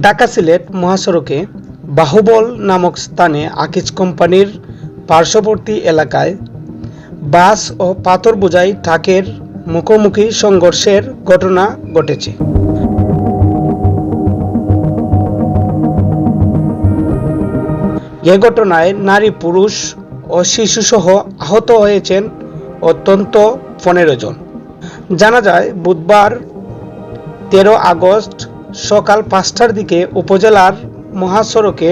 ঢাকা সিলেট মহাসড়কে বাহুবল নামক স্থানে আকিজ কোম্পানির পার্শ্ববর্তী এলাকায় বাস ও পাথর বোঝাই ট্রাকের মুখোমুখি সংঘর্ষের ঘটনা ঘটেছে। এ ঘটনায় নারী, পুরুষ ও শিশুসহ আহত হয়েছেন অত্যন্ত পনেরো জন। জানা যায়, বুধবার তেরো আগস্ট সকাল পাঁচটার দিকে উপজেলার মহাসড়কে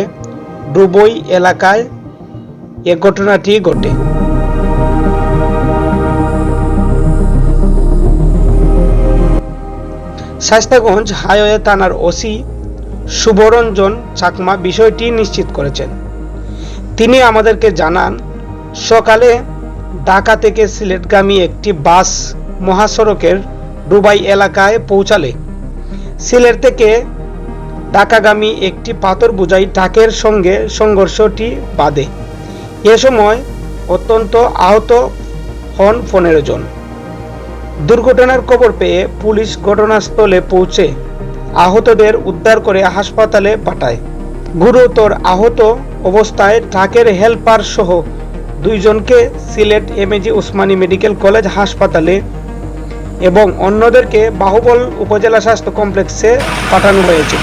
ডুবই এলাকায় এ ঘটনাটি ঘটে। শাস্তাগঞ্জ হাইওয়ে থানার ওসি শুভরঞ্জন চাকমা বিষয়টি নিশ্চিত করেছেন। তিনি আমাদেরকে জানান, সকালে ঢাকা থেকে সিলেটগামী একটি বাস মহাসড়কের ডুবাই এলাকায় পৌঁছালে সিলেট থেকে ঢাকাগামী একটি পাথর বোঝাই ট্রাকের সঙ্গে সংঘর্ষটি বাধে। এ সময় অত্যন্ত আহত হন পনেরো জন। দুর্ঘটনার খবর পেয়ে পুলিশ ঘটনাস্থলে পৌঁছে আহতদের উদ্ধার করে হাসপাতালে পাঠায়। গুরুতর আহত অবস্থায় ট্রাকের হেলপার সহ দুইজনকে Sylhet MAG Osmani medical college হাসপাতালে এবং অন্যদেরকে বাহুবল উপজেলা স্বাস্থ্য কমপ্লেক্সে পাঠানো হয়েছে।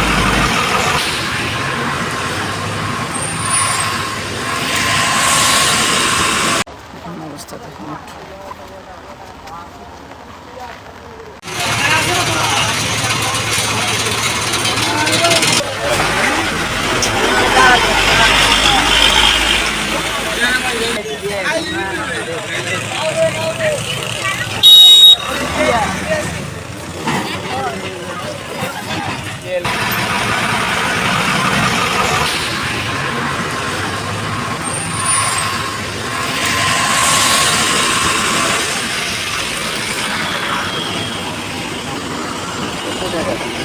piel. Gracias.